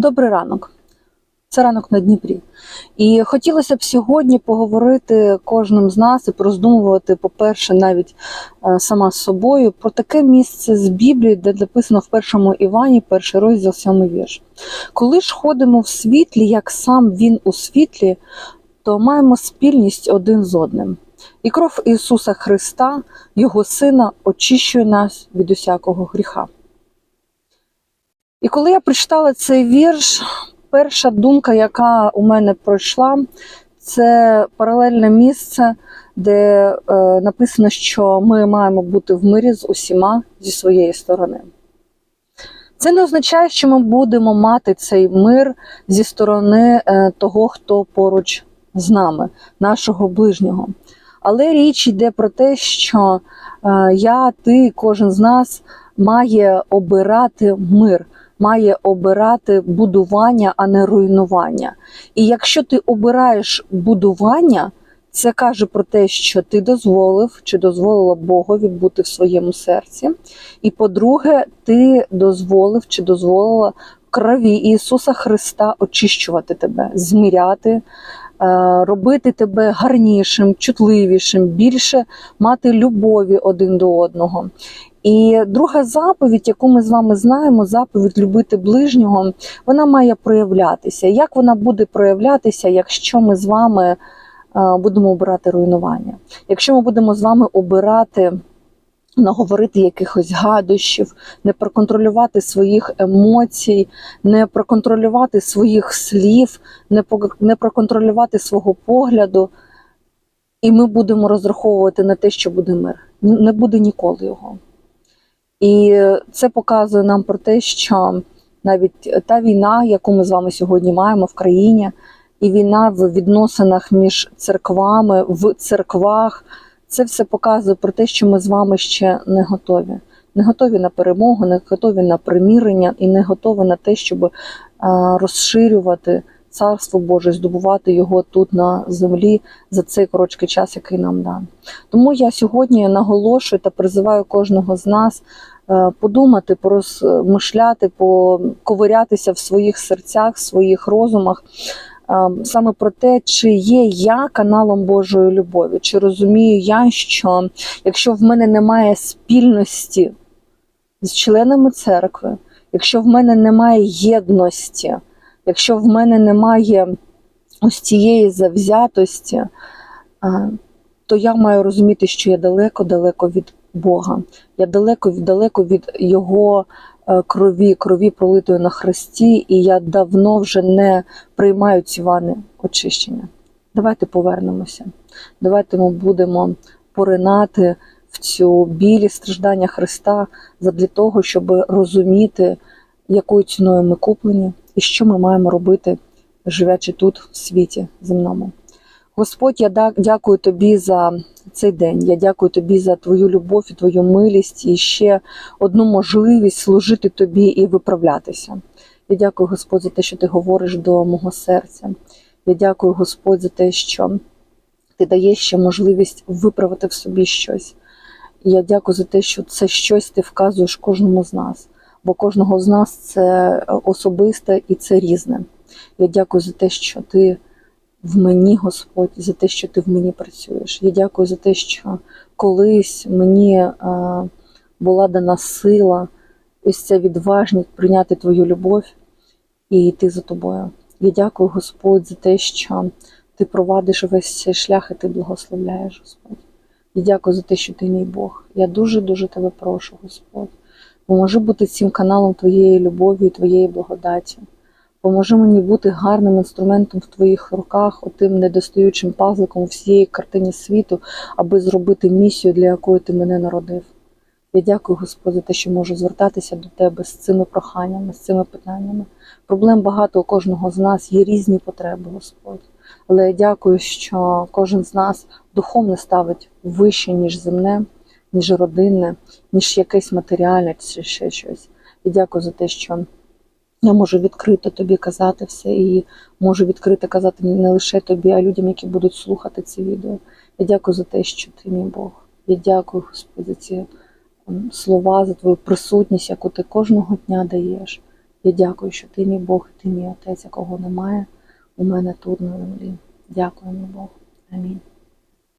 Добрий ранок. Це ранок на Дніпрі. І хотілося б сьогодні поговорити кожним з нас і пороздумувати, по-перше, навіть е, сама з собою, про таке місце з Біблії, де написано в першому Івані, перший розділ, сьомий вірш. Коли ж ходимо в світлі, як сам він у світлі, то маємо спільність один з одним. І кров Ісуса Христа, Його Сина, очищує нас від усякого гріха. І коли я прочитала цей вірш, перша думка, яка у мене пройшла, це паралельне місце, де е, написано, що ми маємо бути в мирі з усіма зі своєї сторони. Це не означає, що ми будемо мати цей мир зі сторони е, того, хто поруч з нами, нашого ближнього. Але річ йде про те, що е, я, ти, кожен з нас має обирати мир має обирати будування, а не руйнування. І якщо ти обираєш будування, це каже про те, що ти дозволив чи дозволила Богові бути в своєму серці. І по-друге, ти дозволив чи дозволила крові Ісуса Христа очищувати тебе, зміряти, робити тебе гарнішим, чутливішим, більше мати любові один до одного. І друга заповідь, яку ми з вами знаємо, заповідь любити ближнього, вона має проявлятися. Як вона буде проявлятися, якщо ми з вами е, будемо обирати руйнування? Якщо ми будемо з вами обирати наговорити якихось гадощів, не проконтролювати своїх емоцій, не проконтролювати своїх слів, не проконтролювати свого погляду, і ми будемо розраховувати на те, що буде мир. Не буде ніколи його. І це показує нам про те, що навіть та війна, яку ми з вами сьогодні маємо в країні, і війна в відносинах між церквами, в церквах, це все показує про те, що ми з вами ще не готові. Не готові на перемогу, не готові на примирення і не готові на те, щоб е, розширювати царство Боже, здобувати його тут на землі за цей короткий час, який нам дан. Тому я сьогодні наголошую та призиваю кожного з нас е, подумати, порозмишляти, поковирятися в своїх серцях, в своїх розумах. Е, Саме про те, чи є я каналом Божої любові, чи розумію я, що якщо в мене немає спільності з членами церкви, якщо в мене немає єдності, якщо в мене немає ось цієї завзятості, е, то я маю розуміти, що я далеко-далеко від Бога. Я далеко далеко від Його е, крові, крові пролитої на хресті, і я давно вже не приймаю ці вани очищення. Давайте повернемося. Давайте ми будемо поринати в цю білі страждання Христа для того, щоб розуміти, якою ціною ми куплені і що ми маємо робити, живячи тут, в світі земному. Господь, я дякую тобі за цей день. Я дякую тобі за твою любов і твою милість і ще одну можливість служити тобі і виправлятися. Я дякую, Господь, за те, що ти говориш до мого серця. Я дякую, Господь, за те, що ти даєш ще можливість виправити в собі щось. Я дякую за те, що це щось ти вказуєш кожному з нас, бо кожного з нас це особисте і це різне. Я дякую за те, що ти в мені, Господь, за те, що ти в мені працюєш. Я дякую за те, що колись мені е, була дана сила, ось ця відважність прийняти твою любов і йти за тобою. Я дякую, Господь, за те, що ти провадиш весь цей шлях і ти благословляєш, Господь. Я дякую за те, що ти мій Бог. Я дуже-дуже тебе прошу, Господь. Поможи бути цим каналом твоєї любові і твоєї благодаті. Поможи мені бути гарним інструментом в твоїх руках, отим недостаючим пазликом всієї картині світу, аби зробити місію, для якої ти мене народив. Я дякую, Господь, за те, що можу звертатися до тебе з цими проханнями, з цими питаннями. Проблем багато у кожного з нас, є різні потреби, Господь. Але я дякую, що кожен з нас духовно ставить вище, ніж земне, ніж родинне, ніж якесь матеріальне чи ще щось. Я дякую за те, що я можу відкрито тобі казати все, і можу відкрито казати не лише тобі, а людям, які будуть слухати це відео. Я дякую за те, що ти мій Бог. Я дякую, Господь, за ці слова, за твою присутність, яку ти кожного дня даєш. Я дякую, що ти мій Бог, і ти мій отець, якого немає у мене тут на землі. Дякую, мій Бог. Амінь.